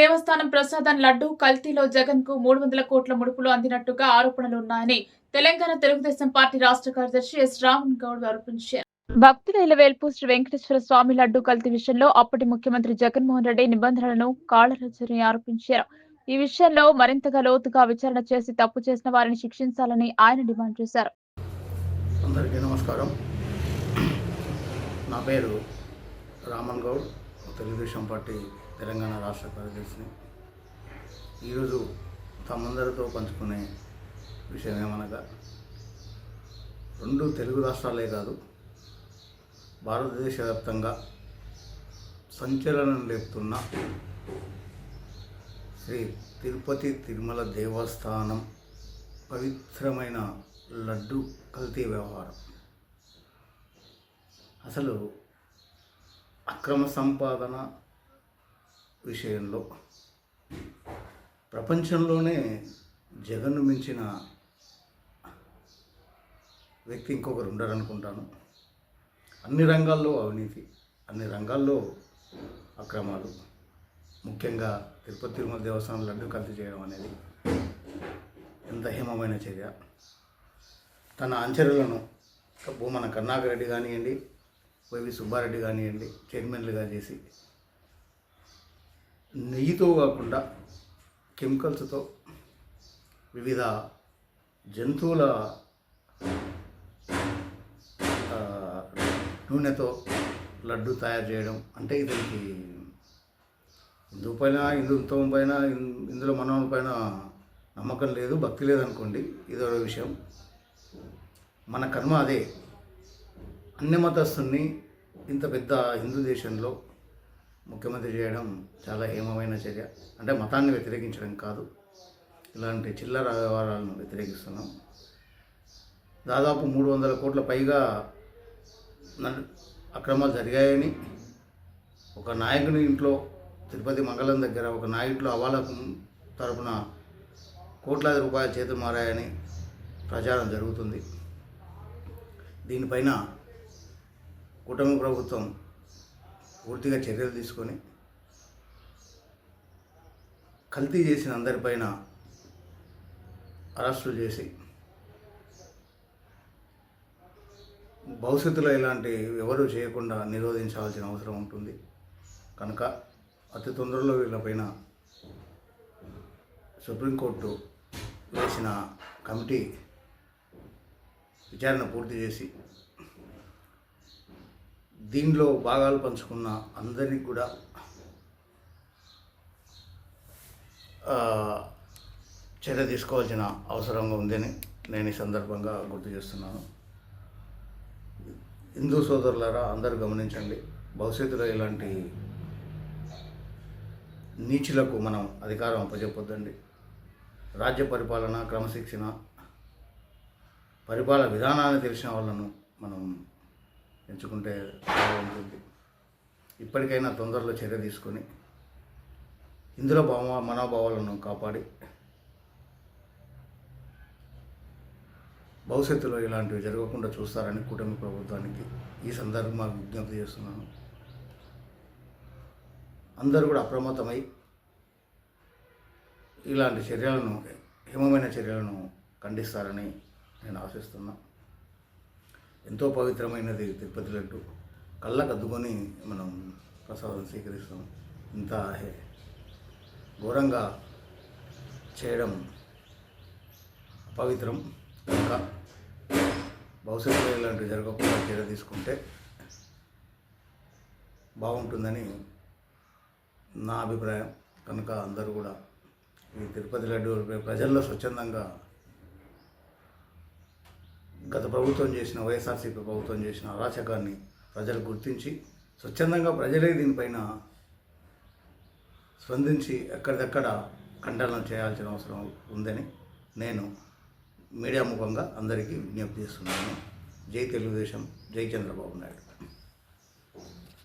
దేవస్థానం ప్రసాదం లడ్డు కల్తీలో జగన్కు మూడు వందల కోట్ల ముడుపులు అందినట్టుగా ఆరోపణలు ఉన్నాయని తెలంగాణ తెలుగుదేశం పార్టీ రాష్ట్ర కార్యదర్శి ఎస్ రామన్ గౌడ్ ఆరోపించారు. భక్తుల ఇలవేల్పు శ్రీ వెంకటేశ్వర స్వామి లడ్డు కల్తీ విషయంలో అప్పటి ముఖ్యమంత్రి జగన్మోహన్ రెడ్డి నిబంధనలను కాళరాజుని ఆరోపించారు. ఈ విషయంలో మరింతగా లోతుగా విచారణ చేసి తప్పు చేసిన వారిని శిక్షించాలని ఆయన డిమాండ్ చేశారు. అందరికీ నమస్కారం. నా పేరు రామన్ గౌడ్. తెలుగుదేశం పార్టీ తెలంగాణ రాష్ట్ర కార్యదర్శిని. ఈరోజు తమందరితో పంచుకునే విషయం ఏమనగా రెండు తెలుగు రాష్ట్రాలే కాదు భారతదేశ వ్యాప్తంగా సంచలనం లేపుతున్న శ్రీ తిరుపతి తిరుమల దేవస్థానం పవిత్రమైన లడ్డు కల్తీ వ్యవహారం. అసలు అక్రమ సంపాదన విషయంలో ప్రపంచంలోనే జగన్ను మించిన వ్యక్తి ఇంకొకరు ఉండరనుకుంటాను. అన్ని రంగాల్లో అవినీతి అన్ని రంగాల్లో అక్రమాలు ముఖ్యంగా తిరుపతి తిరుమల దేవస్థానం లడ్డు కల్తీ చేయడం అనేది ఎంత హేమమైన చర్య. తన అంచరులను భూమన కర్ణాకర్ రెడ్డి కానివ్వండి వైవి సుబ్బారెడ్డి కానివ్వండి చైర్మన్లుగా చేసి నెయ్యితో కాకుండా కెమికల్స్తో వివిధ జంతువుల నూనెతో లడ్డు తయారు చేయడం. అంటే ఇతనికి హిందూ పైన హిందుత్వం పైన ఇందులో మనవల పైన నమ్మకం లేదు భక్తి లేదనుకోండి ఇదో విషయం. మన కర్మ అదే. అన్ని మతస్థుల్ని ఇంత పెద్ద హిందూ దేశంలో ముఖ్యమంత్రి చేయడం చాలా హేమమైన చర్య. అంటే మతాన్ని వ్యతిరేకించడం కాదు. ఇలాంటి చిల్లర వ్యవహారాలను వ్యతిరేకిస్తున్నాం. దాదాపు మూడు వందల కోట్ల పైగా అక్రమాలు జరిగాయని ఒక నాయకుని ఇంట్లో తిరుపతి మంగళం దగ్గర ఒక నాయకుడిలో అవాలకు తరపున కోట్లాది రూపాయల చేతులు మారాయని ప్రచారం జరుగుతుంది. దీనిపైన కూటమి ప్రభుత్వం పూర్తిగా చర్యలు తీసుకొని కల్తీ చేసిన అందరిపైన అరెస్టులు చేసి భవిష్యత్తులో ఇలాంటి ఎవరు చేయకుండా నిరోధించాల్సిన అవసరం ఉంటుంది. కనుక అతి తొందరలో వీళ్ళపైన సుప్రీంకోర్టు వేసిన కమిటీ విచారణ పూర్తి చేసి దీనిలో భాగాలు పంచుకున్న అందరికీ కూడా చర్య తీసుకోవాల్సిన అవసరంగా ఉందని నేను ఈ సందర్భంగా గుర్తు చేస్తున్నాను. హిందూ సోదరులారా అందరూ గమనించండి. భవిష్యత్తులో ఇలాంటి నీచులకు మనం అధికారం అప్పచెప్పొద్దండి. రాజ్య పరిపాలన క్రమశిక్షణ పరిపాలన విధానాన్ని తెలిసిన వాళ్ళను మనం ఎంచుకుంటే బాగుంటుంది ఇప్పటికైనా తొందరలో చర్య తీసుకొని ఇందులో భావ మనోభావాలను కాపాడి భవిష్యత్తులో ఇలాంటివి జరగకుండా చూస్తారని కూటమి ప్రభుత్వానికి ఈ సందర్భంగా విజ్ఞప్తి చేస్తున్నాను. అందరూ కూడా అప్రమత్తమై ఇలాంటి చర్యలను హిమమైన చర్యలను ఖండిస్తారని నేను ఆశిస్తున్నాను ఎంతో పవిత్రమైనది తిరుపతి లడ్డు. కళ్ళకు అద్దుకొని మనం ప్రసాదం స్వీకరిస్తాం. ఇంత హే- ఘోరంగా చేయడం అపవిత్రం. కనుక భవిష్యత్తులో ఇలాంటివి జరగకుండా చర్య తీసుకుంటే బాగుంటుందని నా అభిప్రాయం. కనుక అందరూ కూడా ఈ తిరుపతి లడ్డు ప్రజల్లో స్వచ్ఛందంగా గత ప్రభుత్వం చేసిన వైఎస్ఆర్సీపీ ప్రభుత్వం చేసిన అరాచకాన్ని ప్రజలు గుర్తించి స్వచ్ఛందంగా ప్రజలే దీనిపైన స్పందించి ఎక్కడిదక్కడ ఖండనం చేయాల్సిన అవసరం ఉందని నేను మీడియా ముఖంగా అందరికీ విజ్ఞప్తి చేస్తున్నాను. జై తెలుగుదేశం జై చంద్రబాబు నాయుడు.